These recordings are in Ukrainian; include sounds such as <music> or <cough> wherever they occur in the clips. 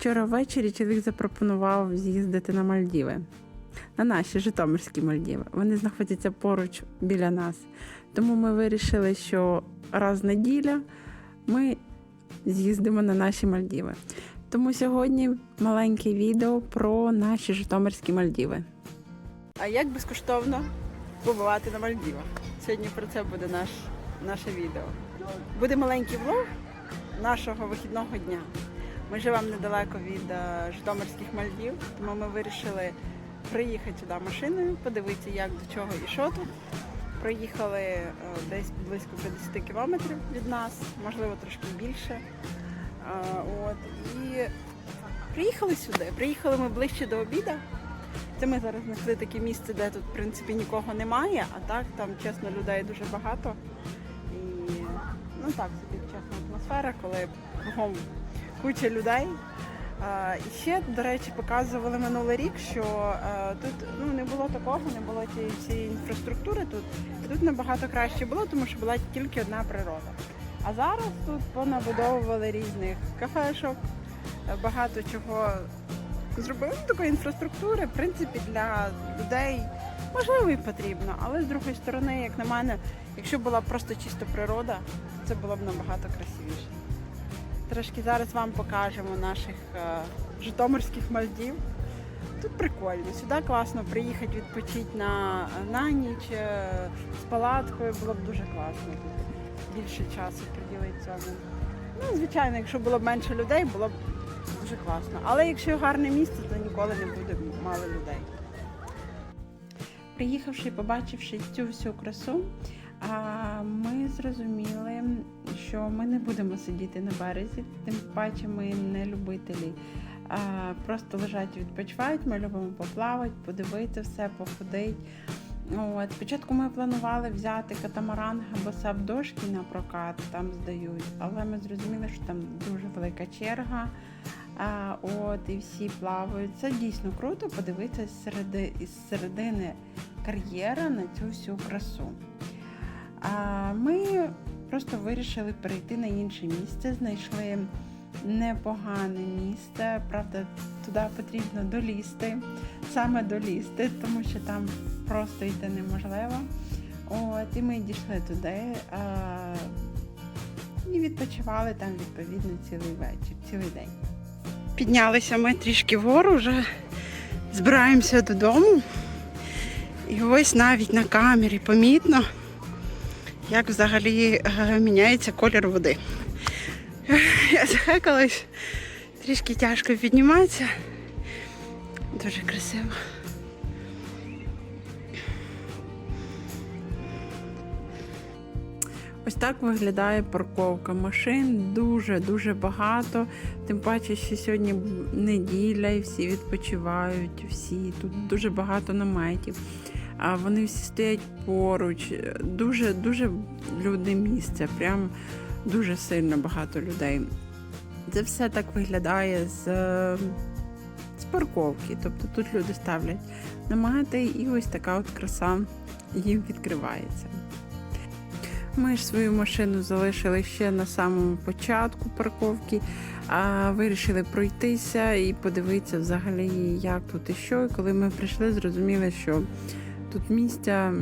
Вчора ввечері чоловік запропонував з'їздити на Мальдіви, на наші Житомирські Мальдіви. Вони знаходяться поруч біля нас. Тому ми вирішили, що раз неділя ми з'їздимо на наші Мальдіви. Тому сьогодні маленьке відео про наші Житомирські Мальдіви. А як безкоштовно побувати на Мальдівах? Сьогодні про це буде наш, наше відео. Буде маленький влог нашого вихідного дня. Ми живемо недалеко від е, Житомирських Мальдів, тому ми вирішили приїхати сюди машиною, подивитися, як до чого і що тут. Проїхали е, десь близько 50 кілометрів від нас, можливо, трошки більше. Е, От. І приїхали сюди. Приїхали ми ближче до обіду. Це ми зараз знайшли таке місце, де тут, в принципі, нікого немає, а так там, чесно, людей дуже багато. І ну так собі чесна атмосфера, коли кругом куча людей. І ще, до речі, показували минулий рік, що е, тут ну, не було такого, не було цієї всієї інфраструктури тут. Тут набагато краще було, тому що була тільки одна природа. А зараз тут понабудовували різних кафешок, е, багато чого зробили ну, такої інфраструктури, в принципі, для людей можливо і потрібно. Але з другої сторони, як на мене, якщо була просто чисто природа, це було б набагато красивіше. Трошки зараз вам покажемо наших е, житомирських Мальдів. Тут прикольно, сюди класно приїхати відпочити на, на ніч е, з палаткою, було б дуже класно більше часу приділити цьому. Ну, звичайно, якщо було б менше людей, було б дуже класно. Але якщо гарне місце, то ніколи не буде мало людей. Приїхавши і побачивши цю всю красу, ми зрозуміли, що ми не будемо сидіти на березі, тим паче ми не любителі. А, просто лежать і відпочивають, ми любимо поплавати, подивитися все, походити. Спочатку ми планували взяти катамаран або сабдошки на прокат, там здають, але ми зрозуміли, що там дуже велика черга. А, от, і всі плавають. Це дійсно круто подивитися з середи, середини кар'єра на цю всю красу. А ми просто вирішили перейти на інше місце, знайшли непогане місце. Правда, туди потрібно долізти, саме долізти, тому що там просто йти неможливо. От, і ми дійшли туди а, і відпочивали там відповідно цілий вечір, цілий день. Піднялися ми трішки вгору, вже збираємося додому. І ось навіть на камері помітно, як взагалі е, міняється колір води. <laughs> Я захекалась, трішки тяжко підніматися. Дуже красиво. Ось так виглядає парковка машин. Дуже-дуже багато. Тим паче, що сьогодні неділя і всі відпочивають, всі тут дуже багато наметів. А вони всі стоять поруч. Дуже дуже людне місце. Прям дуже сильно багато людей. Це все так виглядає з, з парковки. Тобто тут люди ставлять намети, і ось така от краса їм відкривається. Ми ж свою машину залишили ще на самому початку парковки, а вирішили пройтися і подивитися взагалі, як тут і що. І коли ми прийшли, зрозуміли, що тут місця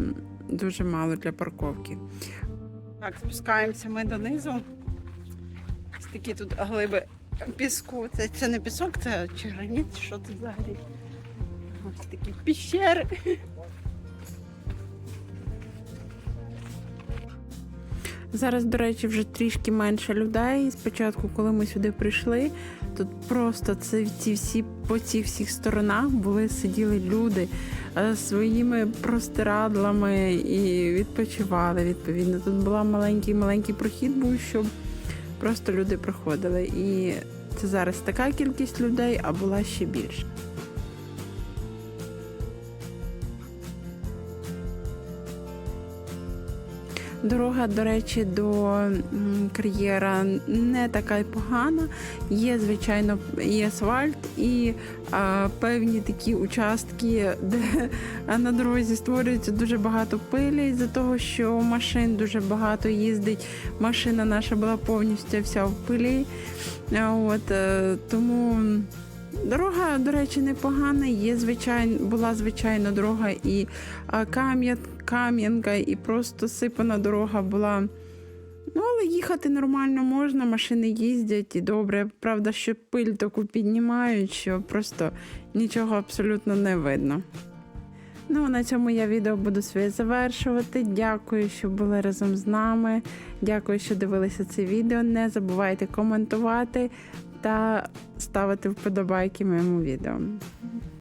дуже мало для парковки. Так, спускаємося ми донизу. Ось такі тут глиби піску. Це, це не пісок, це чи що тут взагалі. Ось такі піщери. Зараз, до речі, вже трішки менше людей. Спочатку, коли ми сюди прийшли, тут просто це ці всі по цих всіх сторонах були сиділи люди е, своїми простирадлами і відпочивали. Відповідно, тут була маленький маленький прохід, був щоб просто люди проходили. І це зараз така кількість людей, а була ще більше. Дорога, до речі, до кар'єра не така й погана. Є, звичайно, і асфальт, і а, певні такі участки, де на дорозі створюється дуже багато пилі з-за того, що машин дуже багато їздить. Машина наша була повністю вся в пилі. От, е, тому дорога, до речі, непогана. Є звичайно, була звичайно дорога і кам'янка, і просто сипана дорога була. Ну, але їхати нормально можна, машини їздять і добре. Правда, що пиль таку піднімають, що просто нічого абсолютно не видно. Ну, на цьому я відео буду своє завершувати. Дякую, що були разом з нами. Дякую, що дивилися це відео. Не забувайте коментувати та ставити вподобайки моєму відео.